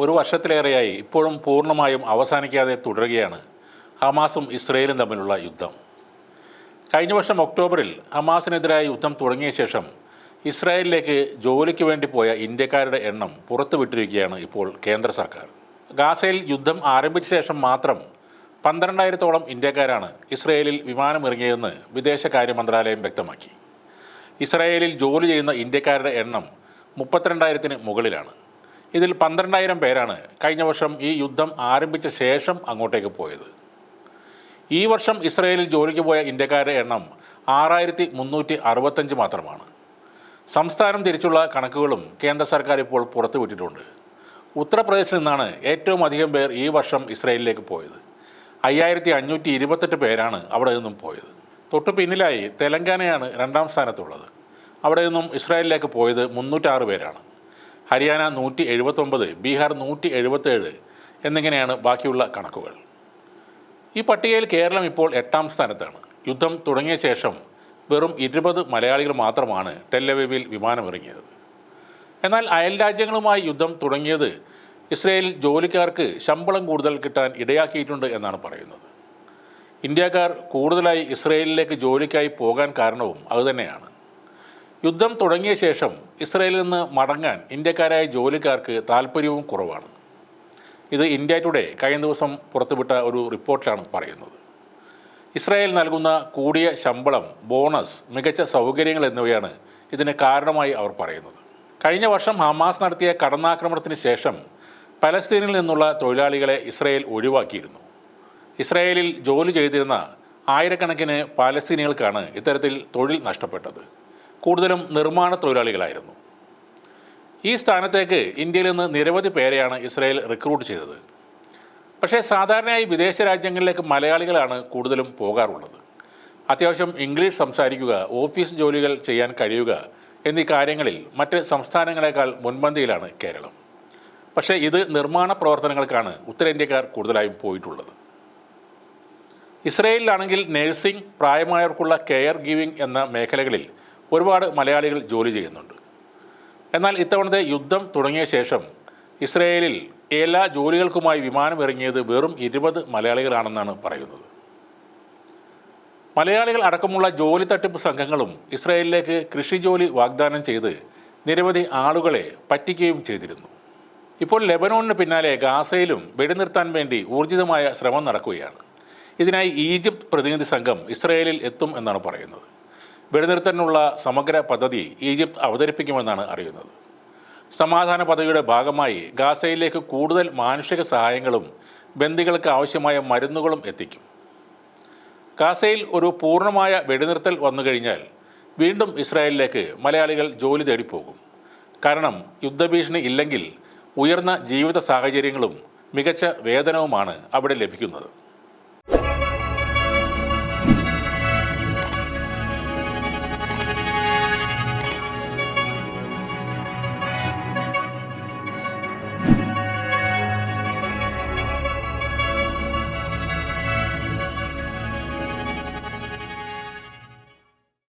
ഒരു വർഷത്തിലേറെയായി ഇപ്പോഴും പൂർണമായും അവസാനിക്കാതെ തുടരുകയാണ് ഹമാസും ഇസ്രയേലും തമ്മിലുള്ള യുദ്ധം. കഴിഞ്ഞ വർഷം ഒക്ടോബറിൽ ഹമാസിനെതിരായ യുദ്ധം തുടങ്ങിയ ശേഷം ഇസ്രായേലിലേക്ക് ജോലിക്ക് വേണ്ടി പോയ ഇന്ത്യക്കാരുടെ എണ്ണം പുറത്തുവിട്ടിരിക്കുകയാണ് ഇപ്പോൾ കേന്ദ്ര സർക്കാർ. ഗാസയിൽ യുദ്ധം ആരംഭിച്ച ശേഷം മാത്രം പന്ത്രണ്ടായിരത്തോളം ഇന്ത്യക്കാരാണ് ഇസ്രയേലിൽ വിമാനമിറങ്ങിയതെന്ന് വിദേശകാര്യ മന്ത്രാലയം വ്യക്തമാക്കി. ഇസ്രായേലിൽ ജോലി ചെയ്യുന്ന ഇന്ത്യക്കാരുടെ എണ്ണം മുപ്പത്തിരണ്ടായിരത്തിന് മുകളിലാണ്. ഇതിൽ പന്ത്രണ്ടായിരം പേരാണ് കഴിഞ്ഞ വർഷം ഈ യുദ്ധം ആരംഭിച്ച ശേഷം അങ്ങോട്ടേക്ക് പോയത്. ഈ വർഷം ഇസ്രയേലിൽ ജോലിക്ക് പോയ ഇന്ത്യക്കാരുടെ എണ്ണം ആറായിരത്തി മുന്നൂറ്റി അറുപത്തഞ്ച് മാത്രമാണ്. സംസ്ഥാനം തിരിച്ചുള്ള കണക്കുകളും കേന്ദ്ര സർക്കാർ ഇപ്പോൾ പുറത്തുവിട്ടിട്ടുണ്ട് ഉത്തർപ്രദേശിൽ നിന്നാണ് ഏറ്റവും അധികം പേർ ഈ വർഷം ഇസ്രയേലിലേക്ക് പോയത്. അയ്യായിരത്തി അഞ്ഞൂറ്റി ഇരുപത്തെട്ട് പേരാണ് അവിടെ നിന്നും പോയത്. തൊട്ടു പിന്നിലായി തെലങ്കാനയാണ് രണ്ടാം സ്ഥാനത്തുള്ളത്. അവിടെ നിന്നും ഇസ്രായേലിലേക്ക് പോയത് മുന്നൂറ്റാറ് പേരാണ്. ഹരിയാന നൂറ്റി എഴുപത്തൊമ്പത് ബീഹാർ നൂറ്റി എഴുപത്തേഴ് എന്നിങ്ങനെയാണ് ബാക്കിയുള്ള കണക്കുകൾ. ഈ പട്ടികയിൽ കേരളം ഇപ്പോൾ എട്ടാം സ്ഥാനത്താണ്. യുദ്ധം തുടങ്ങിയ ശേഷം വെറും ഇരുപത് മലയാളികൾ മാത്രമാണ് ടെല്ലവീവിൽ വിമാനമിറങ്ങിയത്. എന്നാൽ അയൽ രാജ്യങ്ങളുമായി യുദ്ധം തുടങ്ങിയത് ഇസ്രയേലിൽ ജോലിക്കാർക്ക് ശമ്പളം കൂടുതൽ കിട്ടാൻ ഇടയാക്കിയിട്ടുണ്ട് എന്നാണ് പറയുന്നത്. ഇന്ത്യക്കാർ കൂടുതലായി ഇസ്രയേലിലേക്ക് ജോലിക്കായി പോകാൻ കാരണവും അതുതന്നെയാണ് യുദ്ധം തുടങ്ങിയ ശേഷം ഇസ്രയേലിൽ നിന്ന് മടങ്ങാൻ ഇന്ത്യക്കാരായ ജോലിക്കാർക്ക് താല്പര്യവും കുറവാണ്. ഇത് ഇന്ത്യ ടുഡേ കഴിഞ്ഞ ദിവസം പുറത്തുവിട്ട ഒരു റിപ്പോർട്ടിലാണ് പറയുന്നത്. ഇസ്രായേൽ നൽകുന്ന കൂടിയ ശമ്പളം ബോണസ് മികച്ച സൗകര്യങ്ങൾ എന്നിവയാണ് ഇതിന് കാരണമായി അവർ പറയുന്നത്. കഴിഞ്ഞ വർഷം ഹമാസ് നടത്തിയ കടന്നാക്രമണത്തിന് ശേഷം പലസ്തീനിൽ നിന്നുള്ള തൊഴിലാളികളെ ഇസ്രായേൽ ഒഴിവാക്കിയിരുന്നു. ഇസ്രായേലിൽ ജോലി ചെയ്തിരുന്ന ആയിരക്കണക്കിന് പാലസ്തീനികൾക്കാണ് ഇത്തരത്തിൽ തൊഴിൽ നഷ്ടപ്പെട്ടത്. കൂടുതലും നിർമ്മാണ തൊഴിലാളികളായിരുന്നു. ഈ സ്ഥാനത്തേക്ക് ഇന്ത്യയിൽ നിന്ന് നിരവധി പേരെയാണ് ഇസ്രായേൽ റിക്രൂട്ട് ചെയ്തത്. പക്ഷേ സാധാരണയായി വിദേശ രാജ്യങ്ങളിലേക്ക് മലയാളികളാണ് കൂടുതലും പോകാറുള്ളത്. അത്യാവശ്യം ഇംഗ്ലീഷ് സംസാരിക്കുക ഓഫീസ് ജോലികൾ ചെയ്യാൻ കഴിയുക എന്നീ കാര്യങ്ങളിൽ മറ്റ് സംസ്ഥാനങ്ങളെക്കാൾ മുൻപന്തിയിലാണ് കേരളം. പക്ഷേ ഇത് നിർമ്മാണ പ്രവർത്തനങ്ങൾക്കാണ് ഉത്തരേന്ത്യക്കാർ കൂടുതലായും പോയിട്ടുള്ളത്. ഇസ്രയേലിലാണെങ്കിൽ നഴ്സിംഗ് പ്രായമായവർക്കുള്ള കെയർ ഗിവിംഗ് എന്ന മേഖലകളിൽ ഒരുപാട് മലയാളികൾ ജോലി ചെയ്യുന്നുണ്ട്. എന്നാൽ ഇത്തവണത്തെ യുദ്ധം തുടങ്ങിയ ശേഷം ഇസ്രയേലിൽ എല്ലാ ജോലികൾക്കുമായി വിമാനം ഇറങ്ങിയത് വെറും ഇരുപത് മലയാളികളാണെന്നാണ് പറയുന്നത്. മലയാളികൾ അടക്കമുള്ള ജോലി തട്ടിപ്പ് സംഘങ്ങളും ഇസ്രയേലിലേക്ക് കൃഷി ജോലി വാഗ്ദാനം ചെയ്ത് നിരവധി ആളുകളെ പറ്റിക്കുകയും ചെയ്തിരുന്നു. ഇപ്പോൾ ലെബനോണിന് പിന്നാലെ ഗാസയിലും വെടിനിർത്താൻ വേണ്ടി ഊർജിതമായ ശ്രമം നടക്കുകയാണ്. ഇതിനായി ഈജിപ്ത് പ്രതിനിധി സംഘം ഇസ്രയേലിൽ എത്തും എന്നാണ് പറയുന്നത്. വെടിനിർത്തലിനുള്ള സമഗ്ര പദ്ധതി ഈജിപ്ത് അവതരിപ്പിക്കുമെന്നാണ് അറിയുന്നത്. സമാധാന പദ്ധതിയുടെ ഭാഗമായി ഗാസയിലേക്ക് കൂടുതൽ മാനുഷിക സഹായങ്ങളും ബന്ദികൾക്ക് ആവശ്യമായ മരുന്നുകളും എത്തിക്കും. ഗാസയിൽ ഒരു പൂർണമായ വെടിനിർത്തൽ വന്നു കഴിഞ്ഞാൽ വീണ്ടും ഇസ്രായേലിലേക്ക് മലയാളികൾ ജോലി തേടിപ്പോകും. പോകും കാരണം യുദ്ധഭീഷണി ഇല്ലെങ്കിൽ ഉയർന്ന ജീവിത സാഹചര്യങ്ങളും മികച്ച വേതനവുമാണ് അവിടെ ലഭിക്കുന്നത്.